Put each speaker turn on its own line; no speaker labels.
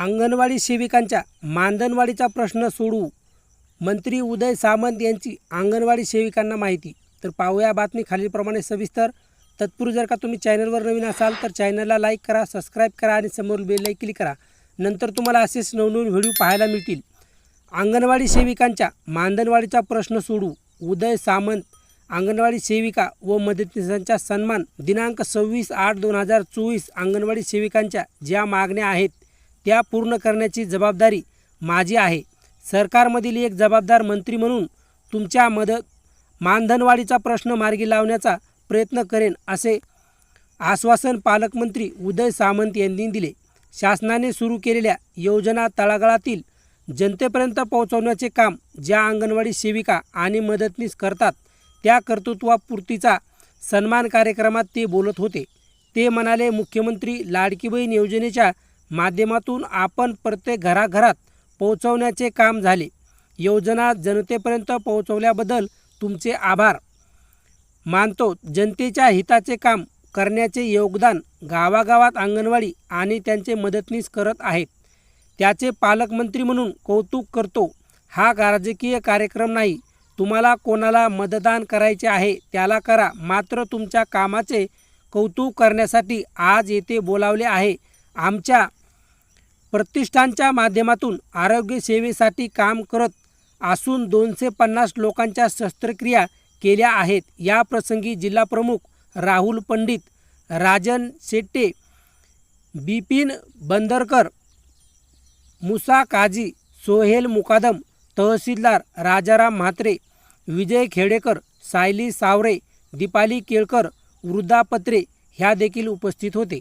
अंगणवाडी सेविकांच्या मानधनवाढीचा प्रश्न सोडवू. मंत्री उदय सामंत यांची अंगणवाडी सेविकांना माहिती. तर पाहूया बातमी खालीलप्रमाणे सविस्तर. तत्पूर्वी जर का तुम्ही चॅनलवर नवीन असाल तर चॅनलला लाईक करा सबस्क्राईब करा आणि समोर बेल क्लिक करा. नंतर तुम्हाला असेच नवनवीन व्हिडिओ पाहायला मिळतील. अंगणवाडी सेविकांच्या मानधनवाढीचा प्रश्न सोडू उदय सामंत अंगणवाडी सेविका व मदतनीसांचा सन्मान. दिनांक सव्वीस आठ दोन हजार चोवीस अंगणवाडी सेविकांच्या ज्या मागण्या आहेत त्या पूर्ण करण्याची जबाबदारी माझी आहे. सरकारमधील एक जबाबदार मंत्री म्हणून तुमच्या मदत मानधनवाढीचा प्रश्न मार्गी लावण्याचा प्रयत्न करेन असे आश्वासन पालकमंत्री उदय सामंत यांनी दिले. शासनाने सुरू केलेल्या योजना तळागाळातील जनतेपर्यंत पोहोचवण्याचे काम ज्या अंगणवाडी सेविका आणि मदतनीस करतात त्या कर्तृत्वापूर्तीचा सन्मान कार्यक्रमात ते बोलत होते. ते म्हणाले मुख्यमंत्री लाडकी बहीण योजनेच्या माध्यमातून आपण प्रत्येक घराघरात पोहोचवण्याचे काम झाले. योजना जनतेपर्यंत पोहोचवल्याबद्दल तुमचे आभार. मानतो जनतेच्या हिताचे काम करण्याचे योगदान गावागावात अंगणवाडी आणि त्यांचे मदतनीस करत आहेत. त्याचे पालकमंत्री म्हणून कौतुक करतो हा राजकीय कार्यक्रम नाही. तुम्हाला कोणाला मतदान करायचे आहे त्याला करा मात्र तुमच्या कामाचे कौतुक करण्यासाठी आज येथे बोलावले आहे आमच्या प्रतिष्ठानच्या माध्यमातून आरोग्य सेवेसाठी काम करत असून दोनशे पन्नास लोकांच्या शस्त्रक्रिया केल्या आहेत. या प्रसंगी जिल्हाप्रमुख राहुल पंडित राजन शेट्टे बिपिन बंदरकर मुसा काजी सोहेल मुकादम तहसीलदार राजाराम म्हात्रे विजय खेडेकर सायली सावरे दीपाली केळकर वृद्धापत्रे ह्या देखील उपस्थित होते.